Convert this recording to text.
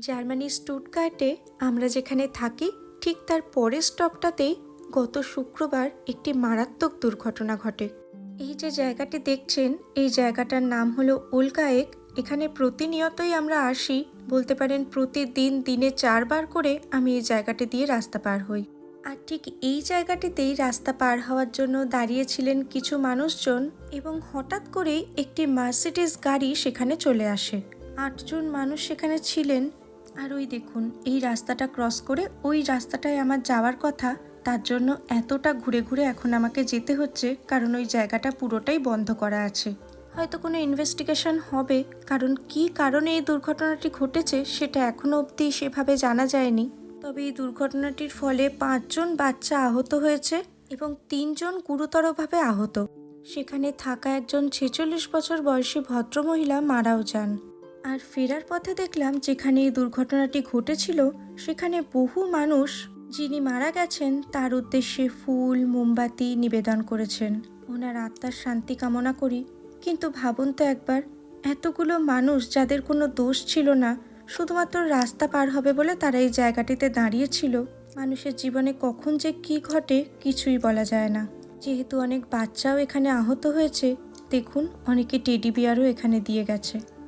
জার্মানির স্টুটগার্টে আমরা যেখানে থাকি, ঠিক তার পরের স্টপটাতেই গত শুক্রবার একটি মারাত্মক দুর্ঘটনা ঘটে। এই যে জায়গাটি দেখছেন, এই জায়গাটার নাম হলো উল্কায়েক এখানে প্রতিনিয়তই আমরা আসি, বলতে পারেন প্রতিদিন দিনে চারবার করে আমি এই জায়গাটি দিয়ে রাস্তা পার হই। আর ঠিক এই জায়গাটিতেই রাস্তা পার হওয়ার জন্য দাঁড়িয়েছিলেন কিছু মানুষজন এবং হঠাৎ করেই একটি মার্সিডিস গাড়ি সেখানে চলে আসে। আটজন মানুষ সেখানে ছিলেন আর ওই দেখুন, এই রাস্তাটা ক্রস করে ওই রাস্তাটায় আমার যাওয়ার কথা, তার জন্য এতটা ঘুরে ঘুরে এখন আমাকে যেতে হচ্ছে, কারণ ওই জায়গাটা পুরোটাই বন্ধ করা আছে। হয়তো কোনো ইনভেস্টিগেশন হবে, কারণ কী কারণে এই দুর্ঘটনাটি ঘটেছে সেটা এখনও অবধি সেভাবে জানা যায়নি। তবে এই দুর্ঘটনাটির ফলে পাঁচজন বাচ্চা আহত হয়েছে এবং তিনজন গুরুতরভাবে আহত। সেখানে থাকা একজন ছেচল্লিশ বছর বয়সী ভদ্রমহিলা মারাও যান। আর ফেরার পথে দেখলাম যেখানে এই দুর্ঘটনাটি ঘটেছিল, সেখানে বহু মানুষ যিনি মারা গেছেন, তার উদ্দেশ্যে ফুল, মোমবাতি নিবেদন করেছেন। ওনার আত্মার শান্তি কামনা করি। কিন্তু ভাবুন তো একবার, এতগুলো মানুষ যাদের কোনো দোষ ছিল না, শুধুমাত্র রাস্তা পার হবে বলে তারা এই জায়গাটিতে দাঁড়িয়েছিল। মানুষের জীবনে কখন যে কি ঘটে কিছুই বলা যায় না। যেহেতু অনেক বাচ্চাও এখানে আহত হয়েছে, দেখুন অনেকে টেডি বিয়ারও এখানে দিয়ে গেছে।